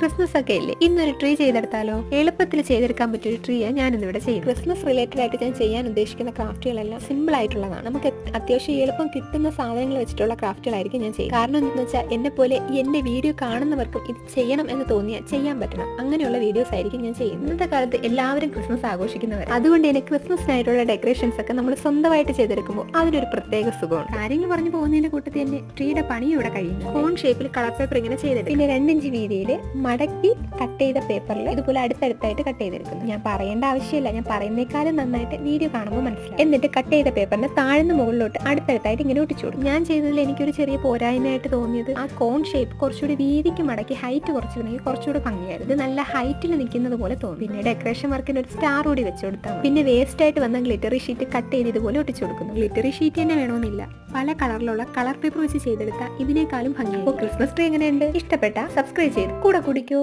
Christmas ഒക്കെ ഇല്ലേ? ഇന്നൊരു ട്രീ ചെയ്തെടുത്താലോ? എളുപ്പത്തിൽ ചെയ്തെടുക്കാൻ പറ്റിയ ഒരു ട്രീയാണ് ഞാൻ ഇന്നിവിടെ ചെയ്യും ക്രിസ്മസ് റിലേറ്റഡ് ആയിട്ട് ഞാൻ ചെയ്യാൻ ഉദ്ദേശിക്കുന്ന ക്രാഫ്റ്റുകളെല്ലാം സിമ്പിൾ ആയിട്ടുള്ളതാണ്. നമുക്ക് അത്യാവശ്യം എളുപ്പം കിട്ടുന്ന സാധനങ്ങൾ വെച്ചിട്ടുള്ള ക്രാഫ്റ്റുകളായിരിക്കും ഞാൻ ചെയ്യും കാരണം എന്താണെന്ന് വെച്ചാൽ എന്നെ പോലെ എന്റെ വീഡിയോ കാണുന്നവർക്കും ഇത് ചെയ്യണം എന്ന് തോന്നിയാൽ ചെയ്യാൻ പറ്റണം. അങ്ങനെയുള്ള വീഡിയോസ് ആയിരിക്കും ഞാൻ ചെയ്യുന്നത്. ഇന്നത്തെ കാലത്ത് എല്ലാവരും ക്രിസ്മസ് ആഘോഷിക്കുന്നവർ അതുകൊണ്ട് തന്നെ ക്രിസ്മസിനായിട്ടുള്ള ഡെക്കറേഷൻസ് ഒക്കെ നമ്മൾ സ്വന്തമായിട്ട് ചെയ്തെടുക്കുമ്പോൾ അതിനൊരു പ്രത്യേക സുഖമാണ് കാര്യങ്ങൾ പറഞ്ഞു പോകുന്നതിന്റെ കൂട്ടത്തിൽ തന്നെ ട്രീയുടെ പണി ഇവിടെ കഴിയുന്നു. കോൺ ഷേപ്പിൽ കളർ പേപ്പർ ഇങ്ങനെ ചെയ്തെടുക്കും. പിന്നെ രണ്ടിഞ്ച് വീതിയിൽ മടക്കി കട്ട് ചെയ്ത പേപ്പറിൽ ഇതുപോലെ അടുത്തടുത്തായിട്ട് കട്ട് ചെയ്തെടുക്കുന്നു. ഞാൻ പറയേണ്ട ആവശ്യമില്ല. ഞാൻ പറയുന്നേക്കാളും നന്നായിട്ട് വീഡിയോ കാണുമ്പോൾ മനസ്സിലാവും. എന്നിട്ട് കട്ട് ചെയ്ത പേപ്പറിന് താഴ്ന്ന മുകളിലോട്ട് അടുത്തടുത്തായിട്ട് ഇങ്ങനെ ഒട്ടിച്ചു കൊടുക്കും. ഞാൻ ചെയ്തതിൽ എനിക്കൊരു ചെറിയ പോരായ്മയായിട്ട് തോന്നിയത് ആ കോൺ ഷേപ്പ് കുറച്ചുകൂടി വീതിക്ക് മടക്കി ഹൈറ്റ് കുറച്ചിരുന്നെങ്കിൽ കുറച്ചുകൂടി ഭംഗിയായിരുന്നു. ഇത് നല്ല ഹൈറ്റിൽ നിൽക്കുന്നത് പോലെ തോന്നും. പിന്നെ ഡെക്കറേഷൻ വർക്കിന് ഒരു സ്റ്റാർ കൂടി വെച്ചു കൊടുത്താൽ പിന്നെ വേസ്റ്റ് ആയിട്ട് വന്ന ഗ്ലിറ്ററി ഷീറ്റ് കട്ട് ചെയ്ത് ഇതുപോലെ ഒട്ടിച്ചു കൊടുക്കുന്നു. ഗ്ലിറ്ററി ഷീറ്റ് തന്നെ വേണമെന്നില്ല. പല കളറിലുള്ള കളർ പേപ്പർ വെച്ച് ചെയ്തെടുത്ത ഇതിനേക്കാളും ഭംഗിയായി. ക്രിസ്മസ് ട്രീ എങ്ങനെയുണ്ട്? ഇഷ്ടപ്പെട്ട സബ്സ്ക്രൈബ് ചെയ്ത് കൂടെ കുടിക്കൂ.